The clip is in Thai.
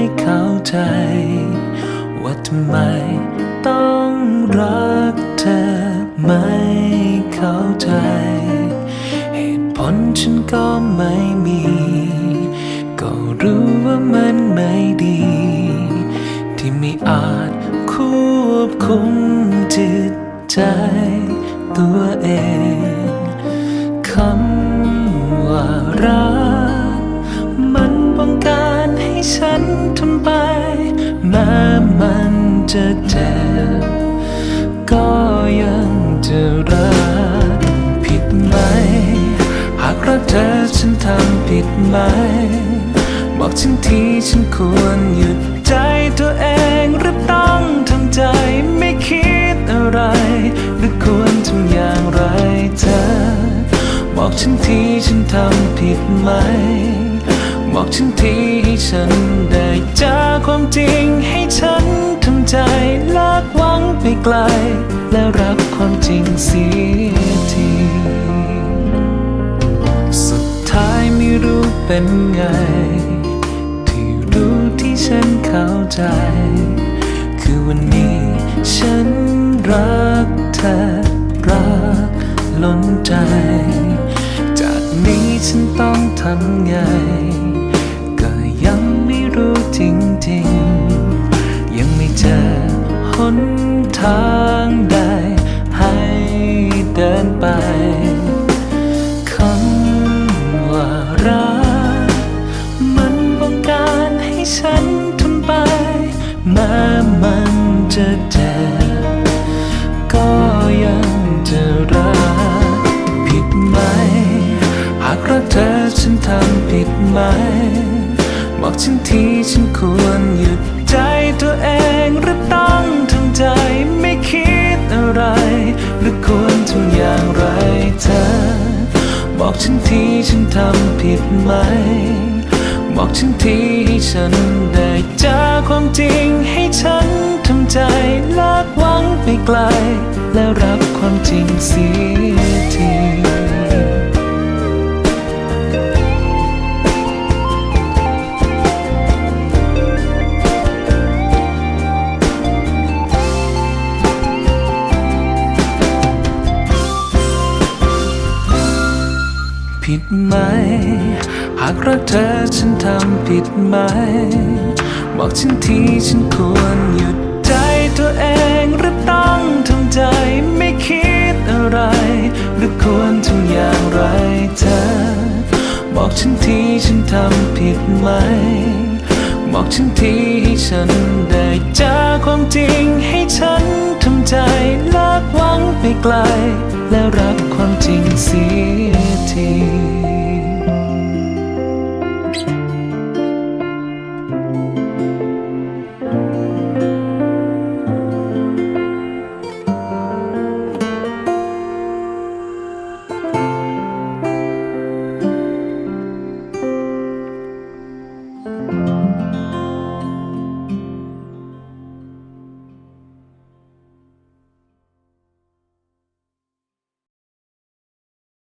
ไม่เข้าใจ ว่าทำไมต้องรักเธอไม่เข้าใจ เหตุผลฉันก็ไม่มี ก็รู้ว่ามันไม่ดี ที่ไม่อาจควบคุมจิตใจตัวเองคำว่ารัก ฉันทำไปแม้มันจะเจ็บก็ยังจะรักผิดไหม หากรักเธอฉันทำผิดไหม บอกฉันทีฉันควรหยุดใจตัวเองหรือต้องทำใจไม่คิดอะไร หรือควรทำอย่างไรเธอ บอกฉันทีฉันทำผิดไหม บอกฉันทีให้ฉันได้เจอความจริงให้ฉันทำใจเลิกหวังไปไกล และรับความจริงเสียทีสุดท้ายไม่รู้เป็นไง ที่รู้ที่ฉันเข้าใจ คือวันนี้ฉันรักเธอรักล้นใจ จากนี้ฉันต้องทำไง จริงๆ ยังไม่เจอหนทางใดให้เดินไปคำว่ารักมันบงการให้ฉันทำไป แม้มันจะเจ็บก็ยังจะรักผิดไหม หากรักเธอฉันทำผิดไหม ฉันทีฉันควรหยุดใจตัวเองหรือต้องทำใจไม่คิดอะไร หรือควรทำอย่างไรเธอ บอกฉันทีฉันทำผิดไหม บอกฉันทีให้ฉันได้เจอความจริงให้ฉันทำใจเลิกหวังไปไกล แล้วรับความจริงเสียที ผิดไหม หากรักเธอฉันทำผิดไหม บอกฉันทีฉันควรหยุดใจตัวเองหรือต้องทำใจไม่คิดอะไร หรือควรทำอย่างไรเธอ บอกฉันทีฉันทำผิดไหม บอกฉันทีให้ฉันได้เจอความจริงให้ฉันทำใจเลิกหวังไปไกลและรับ